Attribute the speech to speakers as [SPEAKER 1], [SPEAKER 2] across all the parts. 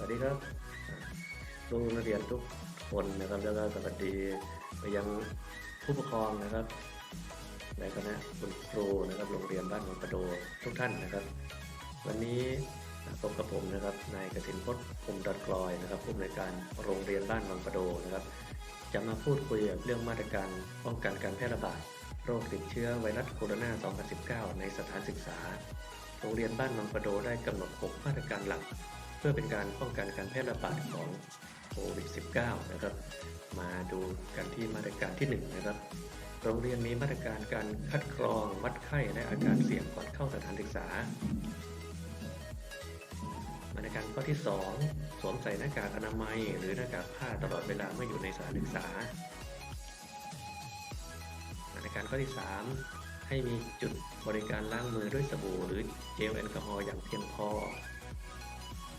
[SPEAKER 1] วัสดีครับลุงนักเรียนทุกคนนะครับแล้วก็สวัสดีไปยังผู้ปกครองนะครับในคณะคุณครูนะครับโรงเรียนบ้านหนองประโดทุกท่านนะครับ วันนี้พบกับผมนะครับนายกสินพจน์พรหมดอนกลอยนะครับผู้อำนวยการโรงเรียนบ้านบางประโดนะครับ จะมาพูดคุยเรื่องมาตรการป้องกันการแพร่ระบาดโรคติดเชื้อไวรัสโคโรนา 2019 ในสถานศึกษา โรงเรียนบ้านบางประโดได้กำหนด 6 มาตรการหลัก เพื่อเป็นการป้องกันการแพร่ระบาดของโควิด -19 นะครับ มาดูกันที่มาตรการที่ 1 นะครับ โรงเรียนมีมาตรการการคัดกรองวัดไข้และอาการเสี่ยงก่อนเข้าสถานศึกษา มาตรการข้อที่ 2 สวมใส่หน้ากากอนามัย หรือหน้ากากผ้าตลอดเวลาเมื่ออยู่ในสถานศึกษา มาตรการข้อที่ 3 ให้มีจุดบริการล้างมือด้วยสบู่หรือเจลแอลกอฮอล์อย่างเพียงพอ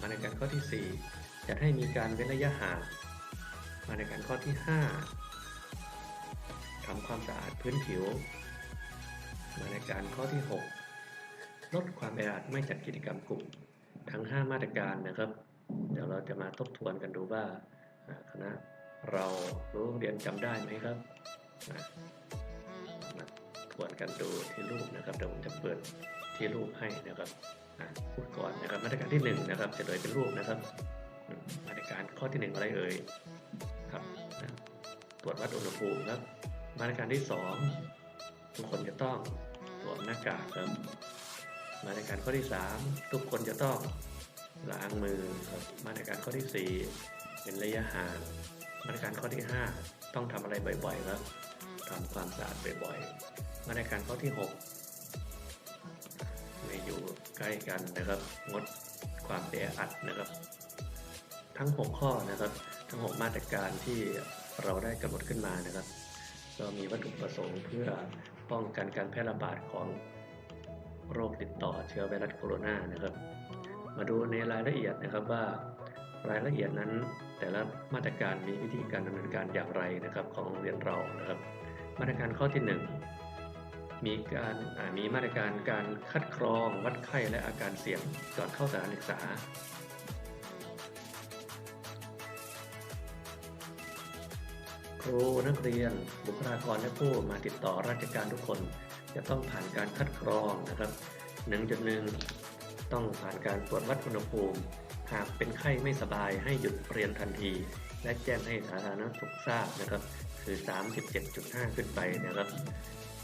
[SPEAKER 1] มาตรการข้อที่ 4 จัดให้มีการเว้นระยะห่างมาตรการข้อที่ 5ทำความสะอาดพื้นผิว มาตรการข้อที่ 6 ลดความแออัดไม่จัดกิจกรรมกลุ่ม ทั้ง 5 มาตรการนะครับ เดี๋ยวเราจะมาทบทวนกันดูว่าคณะเรารู้เรียนจำได้ไหมครับอ่ามาทวนกันดูที่รูปนะครับเดี๋ยวผมจะเปิดที่รูปให้นะครับ พูดก่อนนะครับมาตรการที่1นะครับจะโดยเป็นรูปนะครับมาตรการข้อที่1อะไรเอ่ยครับนะตรวจวัดอุณหภูมิครับมาตรการที่ 2 ทุกคนจะต้องสวมหน้ากากครับมาตรการข้อที่ 3 ทุกคนจะต้องล้างมือครับมาตรการข้อที่ 4 เป็นระยะห่างมาตรการข้อที่ 5 ต้องทำอะไรบ่อยๆครับทำความสะอาดบ่อยๆมาตรการข้อที่ 6 ไม่อยู่ ใกล้กันนะครับ งดความแออัดนะครับ ทั้ง 6 ข้อนะครับ ทั้ง 6 มาตรการที่เราได้กำหนดขึ้นมานะครับก็มีวัตถุประสงค์เพื่อป้องกันการแพร่ระบาดของโรคติดต่อเชื้อไวรัสโคโรนานะครับ มาดูในรายละเอียดนะครับว่ารายละเอียดนั้นแต่ละมาตรการมีวิธีการดำเนินการอย่างไรนะครับ ของโรงเรียนเรานะครับ มาตรการข้อที่ 1 มีการมีมาตรการการคัดกรองวัดไข้และอาการเสี่ยงก่อนเข้าสถานศึกษา ครูนักเรียน บุคลากรและผู้มาติดต่อราชการทุกคน จะต้องผ่านการคัดกรองนะครับ1.1 ต้องผ่านการตรวจวัดอุณหภูมิ หากเป็นไข้ไม่สบายให้หยุดเรียนทันที และแจ้งให้สาธารณสุขทราบนะครับคือ 37.5 ขึ้นไปนะครับ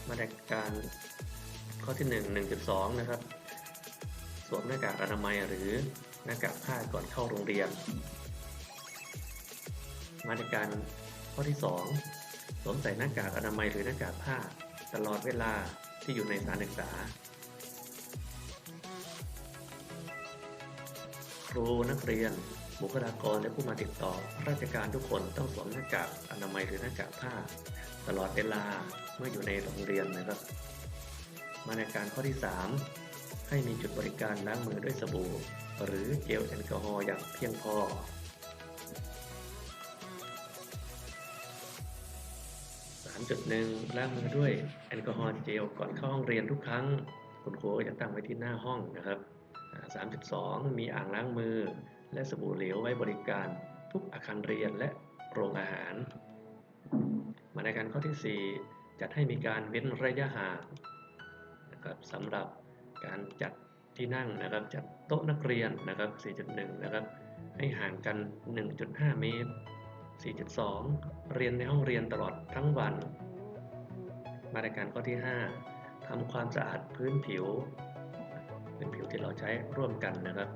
[SPEAKER 1] มาตรการข้อที่ 1 1.2 นะครับ สวมหน้ากากอนามัยหรือหน้ากากผ้าก่อนเข้าโรงเรียน มาตรการข้อที่ 2 สวมใส่หน้ากากอนามัยหรือหน้ากากผ้าตลอดเวลาที่อยู่ในสถานศึกษา ครูนักเรียน บุคลากรและผู้มาติดต่อ ราชการทุกคนต้องสวมหน้ากากอนามัยหรือหน้ากากผ้า ตลอดเวลาเมื่ออยู่ในโรงเรียนนะครับ มาตรการข้อที่ 3 ให้มีจุดบริการล้างมือด้วยสบู่หรือเจลแอลกอฮอล์อย่างเพียงพอ 3.1 ล้างมือด้วยแอลกอฮอล์เจลก่อนเข้าห้องเรียนทุกครั้ง คุณครูก็จะตั้งไว้ที่หน้าห้องนะครับ 3.2 มีอ่างล้างมือ และสบู่เหลวไว้บริการทุกอาคารเรียนและโรงอาหาร มาในการข้อที่ 4 จัดให้มีการเว้นระยะห่างนะครับสำหรับการจัดที่นั่งนะครับ จัดโต๊ะนักเรียนนะครับ 4.1 นะครับ ให้ห่างกัน 1.5 เมตร 4.2 เรียนในห้องเรียนตลอดทั้งวัน มาตรการข้อที่ 5ทำความสะอาดพื้นผิว เป็นผิวที่เราใช้ร่วมกันนะครับ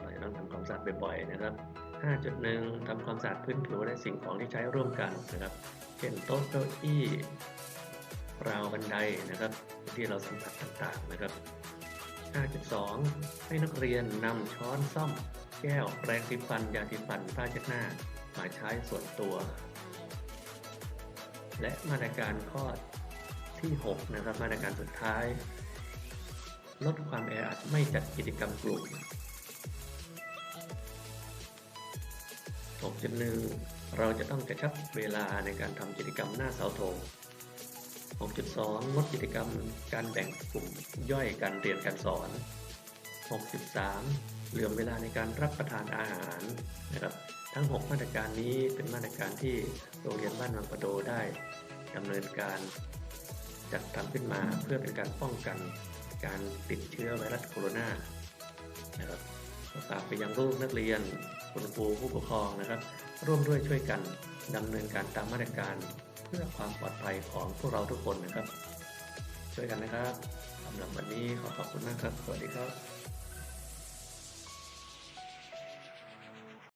[SPEAKER 1] เราจะต้องทำความสะอาดบ่อยๆนะครับ 5.1ทำความสะอาดพื้นผิวและสิ่งของที่ใช้ร่วมกันนะครับ เช่นโต๊ะเก้าอี้ราวบันไดนะครับ ที่เราสัมผัสต่างๆนะครับ 5.2 ให้นักเรียนนำช้อนซ่อม แก้วแปรงสีฟัน ยาสีฟัน ผ้าเช็ดหน้ามาใช้ส่วนตัว และมาตรการข้อที่ 6 นะครับ มาตรการสุดท้าย ลดความแออัดไม่จัดกิจกรรมกลุ่ม 6.1เราจะต้องกระชับเวลาในการทำกิจกรรมหน้าเสาธง6.2 งดกิจกรรมการแบ่งกลุ่มย่อยการเรียนการสอน 63 เหลื่อมเวลาในการรับประทานอาหารนะครับ ทั้ง 6 มาตรการนี้เป็นมาตรการที่โรงเรียนบ้านวังประโดได้ดำเนินการจัดทำขึ้นมาเพื่อเป็นการป้องกันการติดเชื้อไวรัสโคโรนานะครับ ฝากไปยังลูกนักเรียนคุณครูผู้ปกครองนะครับ ร่วมด้วยช่วยกันดำเนินการตามมาตรการ เพื่อความปลอดภัยของพวกเราทุกคนนะครับ ช่วยกันนะครับสำหรับวันนี้ขอขอบคุณมากครับ สวัสดีครับ